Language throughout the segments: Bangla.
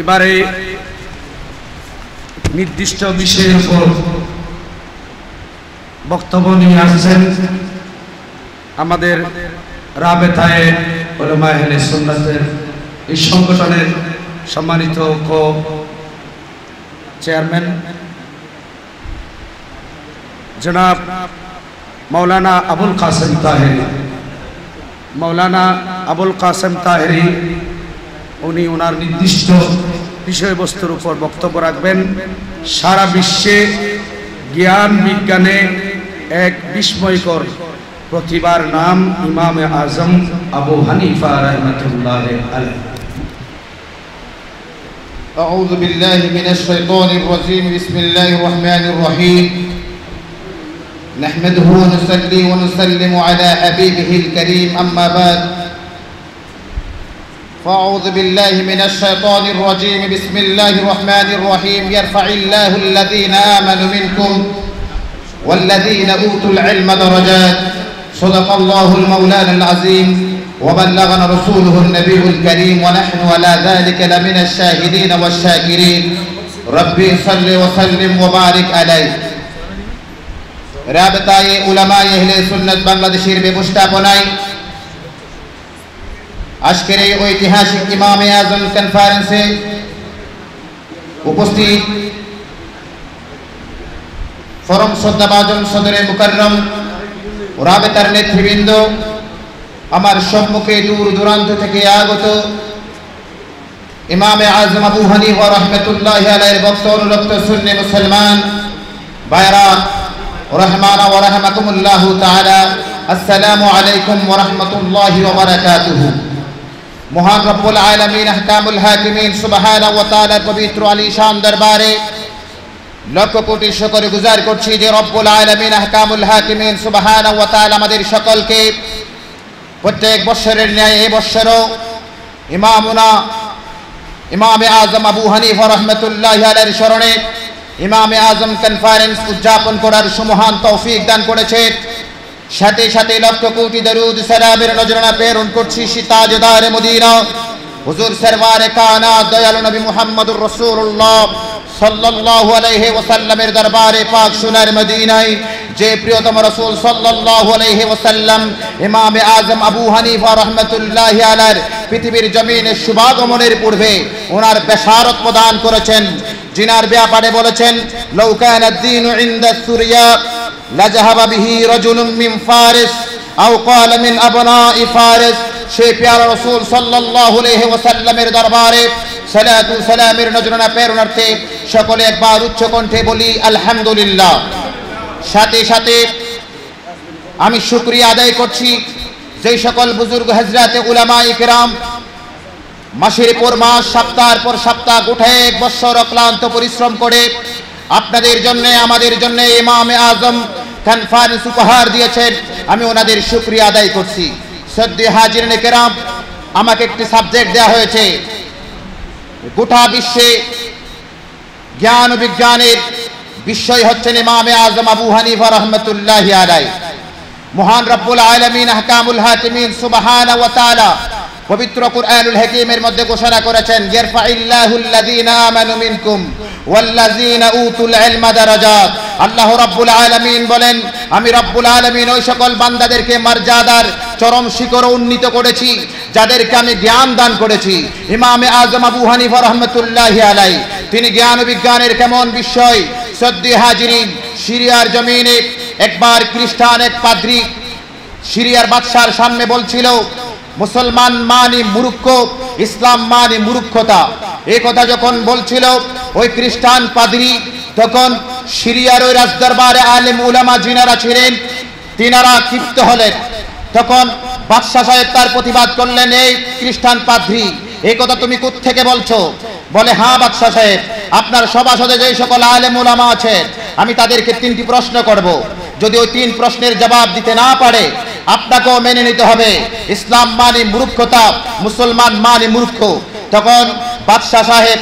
এবারে নির্দিষ্ট বিষয়ের উপর বক্তব্য নিয়ে আসছেন আমাদের এই সংগঠনের সম্মানিত চেয়ারম্যান জনাব মৌলানা আবুল কাসেম তাহেরি মৌলানা আবুল কাসেম তাহেরি উনি ওনার নির্দিষ্ট বিষয়বস্তুর উপর বক্তব্য রাখবেন সারা বিশ্বে জ্ঞান বিজ্ঞানে এক বিস্ময়কর প্রতিবার নাম ইমাম আজম আবু হানিফা রহমতুল্লাহ আলাইহি أعوذ بالله من الشيطان الرجيم بسم الله الرحمن الرحيم نحمده ونصلي ونسلم على حبيبه الكريم أما بعد. فأعوذ بالله من الشيطان الرجيم. بسم الله الرحمن الرحيم. يرفع الله الذين آمنوا منكم والذين أوتوا العلم درجات. صدق الله المولان العظيم. وبلغنا رسوله النبي الكريم. ونحن على ذلك لمن الشاهدين والشاكرين. ربي صل وسلم وبارك عليه. রাবতায়ে উলামায়ে আহলে সুন্নাত বাংলাদেশের ব্যবস্থাপনায় আজকের এই ঐতিহাসিক ইমামে আজম কনফারেন্সে উপস্থিত ফরম শ্রদ্ধাভাজন সদরে মুকাররম রাবেতার নেতৃবৃন্দ, আমার সম্মুখে দূর দূরান্ত থেকে আগত ইমামে আজম আবু হানিফা রহমতুল্লাহ আলাইহির বক্ত অনুরক্ত সুন্নি মুসলমান ভাইরা রহমানা ওয়া রাহমাকুমুল্লাহ তাআলা আসসালামু আলাইকুম ওয়া রাহমাতুল্লাহি ওয়া বারাকাতুহু মহান রব্বুল আলামিন আহকামুল হাকিমিন সুবহানাহু ওয়া তাআলার পবিত্র আলিশান দরবারে লক্ষ কোটি শুকর গুজার করছি যে রব্বুল আলামিন আহকামুল হাকিমিন সুবহানাহু ওয়া তাআলা আমাদের সকলকে প্রত্যেক বৎসরের ন্যায় এই বৎসরও ইমামুনা ইমামে আজম আবু হানিফা রহমতুল্লাহ আলাইহির স্মরণে ইমামে আজম কনফারেন্স উদযাপন করার সুমহান তৌফিক দান করেছে। সাথে সাথে লক্ষ কোটি দরুদ সালামের নজরানা প্রেরণ করছি সিতাজদার মদিনা। হুজুর সরওয়ারে কায়নাত, দয়ালু নবী মুহাম্মদুর রাসূলুল্লাহ সাল্লাল্লাহু আলাইহি ওয়াসাল্লামের দরবারে পাক সোনার মদিনায়। যে প্রিয়তম রাসূল সাল্লাল্লাহু আলাইহি ওয়াসাল্লাম, ইমামে আজম আবু হানিফা রাহমাতুল্লাহি আলাইহির পৃথিবীর জমিনে শুভাগমনের পূর্বে ওনার বেশারত প্রদান করেছেন। জিনার ব্যাপারে বলেছেন, লাউ কানা ad-din 'inda সুরিয়া, লাজাহাবা বিহি রাজুলুম মিন ফারিস, আও ক্বালা মিন আবনাই ফারিস। সে প্যারা রাসূল সাল্লাল্লাহু আলাইহি ওয়াসাল্লামের দরবারে, সালাতু সালামের নজরানা প্রেরণার্থে সকলে একবার উচ্চ কণ্ঠে বলি, আলহামদুলিল্লাহ। সাথে সাথে আমি শুকরিয়া আদায় করছি যেই সকল বুজুর্গ হজরতে উলামা ইকরাম মাসের পর মাস, সপ্তাহের পর সপ্তাহ, গোটা এক বছর অক্লান্ত পরিশ্রম করে আপনাদের জন্য, আমাদের জন্য ইমামে আজম কনফারেন্স উপহার দিয়েছেন। আমি ওনাদের শুক্রিয়া আদায় করছি। সদ্য হাজির কেরাম, আমাকে একটি সাবজেক্ট দেওয়া হয়েছে। গোটা বিশ্বে জ্ঞান বিজ্ঞানের বিষয় হচ্ছেন ইমামে আজম আবু হানিফা রহমতুল্লাহ আলাই মহান রব্বুল আলমিন, আহকামুল হাকিমিন সুবহানা ওয়া তাআলা পবিত্র কুরআনুল হাকিমের মধ্যে ঘোষণা করেছেন ইয়ারফাইল্লাহুল্লাযীনা আমানু মিনকুম ওয়াল্লাযীনা উতুল ইলমা দারাজাত। আল্লাহ রাব্বুল আলামিন বলেন, আমি রব্বুল আলামিন ওই সকল বান্দাদেরকে মর্যাদার চরম শিখরে উন্নীত করেছি, যাদেরকে আমি জ্ঞান দান করেছি। ইমামে আজম আবু হানিফা রহমতুল্লাহি আলাই তিনি জ্ঞান বিজ্ঞানের কেমন বিষয়? সদ্দি হাজিরিন সিরিয়ার জমিনে একবার খ্রিস্টান এক পাদ্রী, সিরিয়ার বাদশার সামনে বলছিল মুসলমান মানে মূর্খ, ইসলাম মানে মূর্খতা। এই কথা যখন বলছিল ওই খ্রিস্টান পাদ্রী, তখন সিরিয়ার ওই রাজদরবারে আলেম উলামা জিনারা ছিলেন, তিনারা ক্ষিপ্ত হলেন। তখন বাদশাহ সাহেব তার প্রতিবাদ করলেন, এই খ্রিস্টান পাদ্রী এই কথা তুমি থেকে বলছো? বলে হ্যাঁ বাদশাহ সাহেব, আপনার সভাসদে যে সকল আলেম উলামা আছেন, আমি তাদেরকে তিনটি প্রশ্ন করব। যদি ওই তিন প্রশ্নের জবাব দিতে না পারে আপনাকেও মেনে নিতে হবে। ইসলাম মানে মূর্খতা, মুসলমান মানে মূর্খ। তখন বাদশাহ সাহেব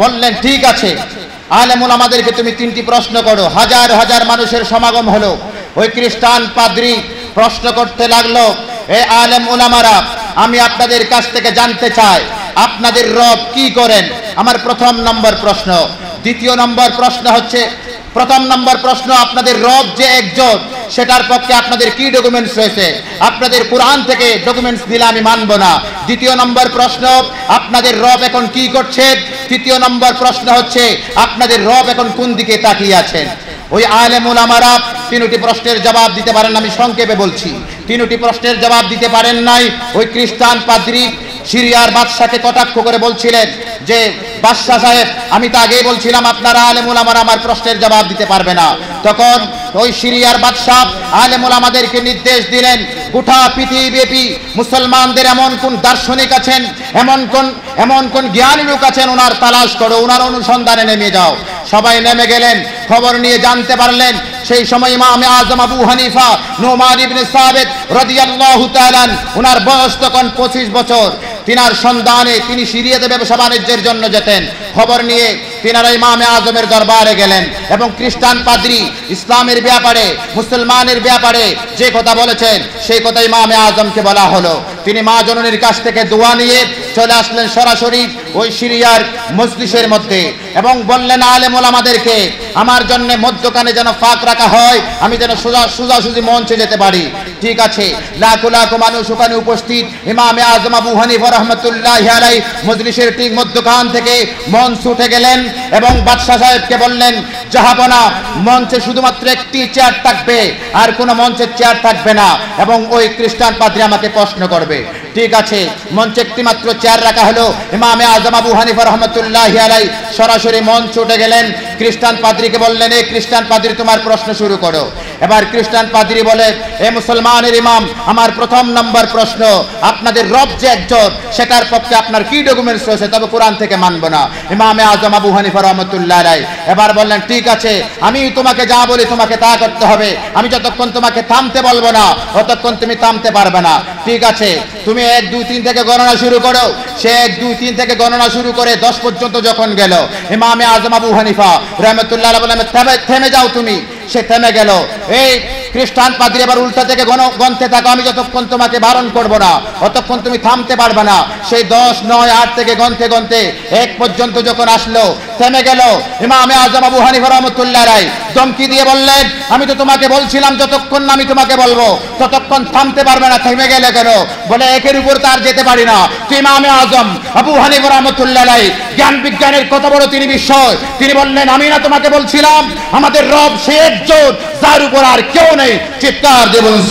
বললেন, ঠিক আছে, আলেমুল আমাদেরকে তুমি তিনটি প্রশ্ন করো। হাজার হাজার মানুষের সমাগম হলো। ওই খ্রিস্টান পাদ্রি প্রশ্ন করতে লাগল, এ আলেম উলামারা আমি আপনাদের কাছ থেকে জানতে চাই, আপনাদের রব কি করেন? আমার প্রথম নম্বর প্রশ্ন। দ্বিতীয় নম্বর প্রশ্ন হচ্ছে, প্রথম নম্বর প্রশ্ন, আপনাদের রব যে একজন সেটার পক্ষে আপনাদের কি ডকুমেন্টস রয়েছে? আপনাদের কোরআন থেকে ডকুমেন্টস দিলে আমি মানব না। দ্বিতীয় নম্বর প্রশ্ন, আপনাদের রব এখন কি করছে তৃতীয় নম্বর প্রশ্ন হচ্ছে, আপনাদের রব এখন কোন দিকে তাকিয়ে আছেন? ওই আলেমুল আমারা তিনটি প্রশ্নের জবাব দিতে পারেন, আমি সংক্ষেপে বলছি। তিনটি প্রশ্নের জবাব দিতে পারেন নাই। ওই খ্রিস্টান পাদ্রী সিরিয়ার বাদশাকে কটাক্ষ করে বলছিলেন যে, বাদশাহ সাহেব, আমি তো আগেই বলছিলাম আপনারা আলেমুল আমার আমার প্রশ্নের জবাব দিতে পারবে না। তখন ওই সিরিয়ার বাদশাহ আলেমুল আমাদেরকে নির্দেশ দিলেন, গোটা পৃথিবীব্যাপী মুসলমানদের এমন কোন দার্শনিক আছেন, এমন কোন এমন কোন জ্ঞানী লোক আছেন, ওনার তালাশ করো, ওনার অনুসন্ধানে নেমে যাও। সবাই নেমে গেলেন, খবর নিয়ে জানতে পারলেন, সেই সময় ইমামে আজম আবু হানিফা, নোমান ইবনে সাবেদ রাদিয়াল্লাহু তাআলা, ওনার বয়স তখন 25 বছর। তিনার সন্ধানে তিনি সিরিয়াতে ব্যবসা বাণিজ্যের জন্য যেতেন। খবর নিয়ে তিনারা ইমামে আজমের দরবারে গেলেন এবং খ্রিস্টান পাদ্রি ইসলামের ব্যাপারে, মুসলমানের ব্যাপারে যে কথা বলেছেন, সেই কথা ইমামে আজমকে বলা হলো। তিনি মা জননীর কাছ থেকে দোয়া নিয়ে চলে আসলেন সরাসরি ওই সিরিয়ার মজলিসের মধ্যে এবং বললেন, আলেমুল আমাদেরকে, আমার জন্য মধ্যখানে যেন ফাঁক রাখা হয়, আমি যেন সোজা, সোজাসুজি মঞ্চে যেতে পারি। ঠিক আছে, লাখো লাখো মানুষ ওখানে উপস্থিত। ইমামে আজম আবু হানিফা রহমতুল্লাহ আলাই মজলিসের ঠিক মধ্যখান থেকে মঞ্চ উঠে গেলেন এবং বাদশাহ সাহেবকে বললেন জাহাপনা মঞ্চে শুধুমাত্র একটি চেয়ার থাকবে, আর কোনো মঞ্চের চেয়ার থাকবে না এবং ওই খ্রিস্টান পাদ্রী আমাকে প্রশ্ন করবে। ঠিক আছে। মঞ্চে একটি মাত্র চেয়ার রাখা হলো। ইমামে আজম আবু হানিফা রহমতুল্লাহ আলাই সরাসরি মঞ্চ উঠে গেলেন। খ্রিস্টান পাদ্রীকে বললেন এই খ্রিস্টান পাদ্রি, তোমার প্রশ্ন শুরু করো। এবার খ্রিস্টান পাদ্রী বলে, এ মুসলমানের ইমাম, আমার প্রথম নম্বর প্রশ্ন, আপনাদের রব যে একজন, সেটার পক্ষে আপনার কি ডকুমেন্টস রয়েছে তবে কোরআন থেকে মানবো না। ইমামে আজম আবু হানিফা রহমতুল্লাহ আলাই এবার বললেন, ঠিক আছে, আমি তোমাকে যা বলি তোমাকে তা করতে হবে। আমি যতক্ষণ তোমাকে থামতে বলব না ততক্ষণ তুমি থামতে পারবে না। ঠিক আছে, তুমি এক, দুই, তিন থেকে গণনা শুরু করো। সে এক, দুই, তিন থেকে গণনা শুরু করে দশ পর্যন্ত যখন গেল, ইমামে আজম আবু হানিফা রহমতুল্লাহ থেমে থেমে যাও তুমি। সে থেমে গেল। এই খ্রিস্টান পাদ্রী, এবার উল্টা থেকে গণতে থাকো, আমি যতক্ষণ তোমাকে বারণ করব না, অতক্ষণ তুমি থামতে পারবে না। সেই দশ, নয়, আট থেকে গণতে গণতে এক পর্যন্ত যখন আসলো থেমে গেল। ইমামে আজম আবু হানিফা রহমতুল্লাহ রায় ধমকি দিয়ে বললেন, আমি তো তোমাকে বলছিলাম যতক্ষণ আমি তোমাকে বলব, ততক্ষণ থামতে পারবে না, থেমে গেলে কেন? বলে, একের উপর তার যেতে পারি না। তুই ইমামে আজম আবু হানিফা রহমতুল্লাহ রায় জ্ঞান বিজ্ঞানের কত বড় তিনি বিষয় তিনি বললেন, আমি না তোমাকে বলছিলাম, আমাদের রব সে একজন, যার উপর আর কেউ নেই। চিৎকার দিয়ে বলুন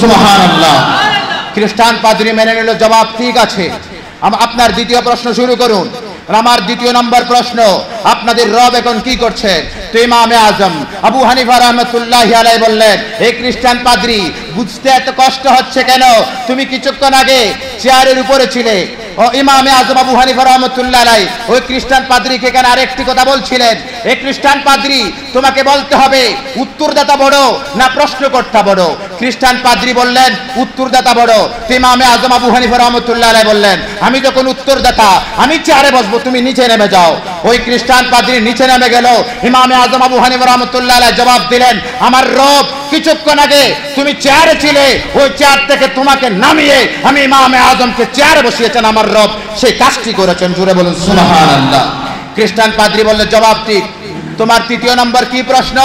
খ্রিস্টান পাদ্রী মেনে নিল, জবাব ঠিক আছে। আপনার দ্বিতীয় প্রশ্ন শুরু করুন। আমার দ্বিতীয় নম্বর প্রশ্ন, আপনাদের রব এখন কি করছে তো ইমামে আজম, আবু হানিফা রহমতুল্লাহ আলাই বললেন এই খ্রিস্টান পাদ্রি, বুঝতে এত কষ্ট হচ্ছে কেন? তুমি কিছুক্ষণ আগে চেয়ারের উপরে ছিলে। ও ইমামে আজম, আবু হানিফা রহমতুল্লাহ আলাই ওই খ্রিস্টান পাদ্রিকে কেন আরেকটি কথা বলছিলেন? এই খ্রিস্টান পাদ্রী, তোমাকে বলতে হবে, উত্তরদাতা বড় না প্রশ্নকর্তা বড়? খ্রিস্টান পাদ্রী বললেন, উত্তরদাতা বড়। তো ইমামে আজম আবু হানিফা রহমতুল্লাহ আলাই বললেন, আমি যখন উত্তরদাতা, আমি চেয়ারে বসবো, তুমি নিচে নেমে যাও। ওই খ্রিস্টান পাদ্রী নিচে নেমে গেল। ইমামে আজম আবু হানিফা রহমতুল্লাহ আলাই জবাব দিলেন, আমার রব, কিছুক্ষণ আগে তুমি চেয়ারে ছিলে, ওই চেয়ার থেকে তোমাকে নামিয়ে আমি ইমামে আজমকে চেয়ারে বসিয়েছেন আমার রব। সেই কাজটি করেছেন। জুড়ে বলুন, সুবহানাল্লাহ। খ্রিস্টান পাদ্রী বললে, জবাব ঠিক। তোমার তৃতীয় নম্বর কি প্রশ্ন?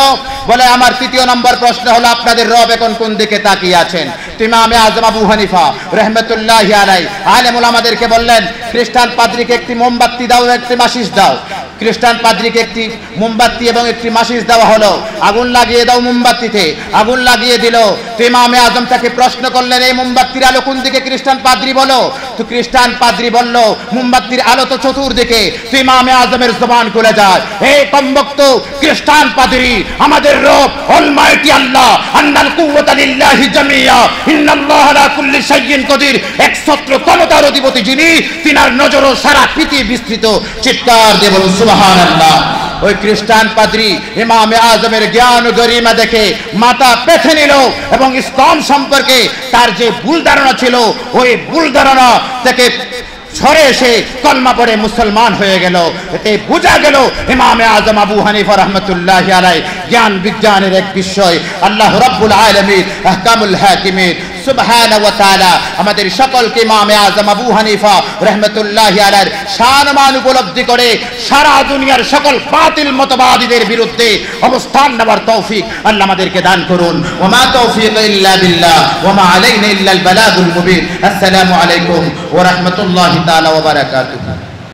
বলে, আমার তৃতীয় নম্বর প্রশ্ন হলো, আপনাদের রব এখন কোন দিকে তাকিয়ে আছেন? তুমি আজম আবু হানিফা রহমতুল্লাহ আলাই আলেমুল আমাদেরকে বললেন খ্রিস্টান পাদ্রীকে একটি মোমবাতি দাও, একটি মাসিস দাও। খ্রিস্টান পাদ্রীকে একটি মোমবাতি এবং একটি মাসিস দেওয়া হলো। আগুন লাগিয়ে দাও মোমবাতিতে, আগুন লাগিয়ে দিল। তো ইমামে আজম তাকে প্রশ্ন করলেন, এই মোমবাতির আলো কোন দিকে? খ্রিস্টান পাদ্রী বলো তো খ্রিস্টান পাদ্রী বলল মোমবাতির আলো তো চতুর্দিকে তো ইমামে আজমের জবান খুলে যায়। এই কমবক্ত খ্রিস্টান পাদ্রী, আমাদের রব অলমাইটি আল্লাহ, আন্নাল কুওয়াতা লিল্লাহি জামিয়া, ইন্নাল্লাহ আলা কুল্লি শাইইন কদির ক্ষমতার অধিপতি যিনি, তিনার নজরও সারা পৃথিবী বিস্তৃত। চিৎকার বলুন, সুবহানাল্লাহ। ওই খ্রিস্টান পাদ্রী ইমামে আজমের জ্ঞান ও গরিমা দেখে মাথা পেছে নিল এবং ইসলাম সম্পর্কে তার যে ভুল ধারণা ছিল, ওই ভুল ধারণা থেকে ঝরে এসে কলমা পড়ে মুসলমান হয়ে গেল। এতে বোঝা গেল ইমামে আজম আবু হানিফা রহমতুল্লাহ আলাই জ্ঞান বিজ্ঞানের এক বিষয়। আল্লাহ রব্বুল আলমীর আহকামুল হাকিমের আমাদের সকলকে ইমামে আজম আবু হানিফা রহমতুল্লাহ আলার সম্মান উপলব্ধি করে সারা দুনিয়ার সকল বাতিল মতবাদীদের বিরুদ্ধে অবস্থান নেওয়ার তৌফিক আল্লাহ আমাদেরকে দান করুন। ওমা তৌফিক ইল্লা বিল্লাহ ওমা আলাইনা ইল্লাল বালাগুল মুবিন। আসসালামু আলাইকুম ওয়া রাহমাতুল্লাহি তাআলা ওয়া বারাকাতুহু।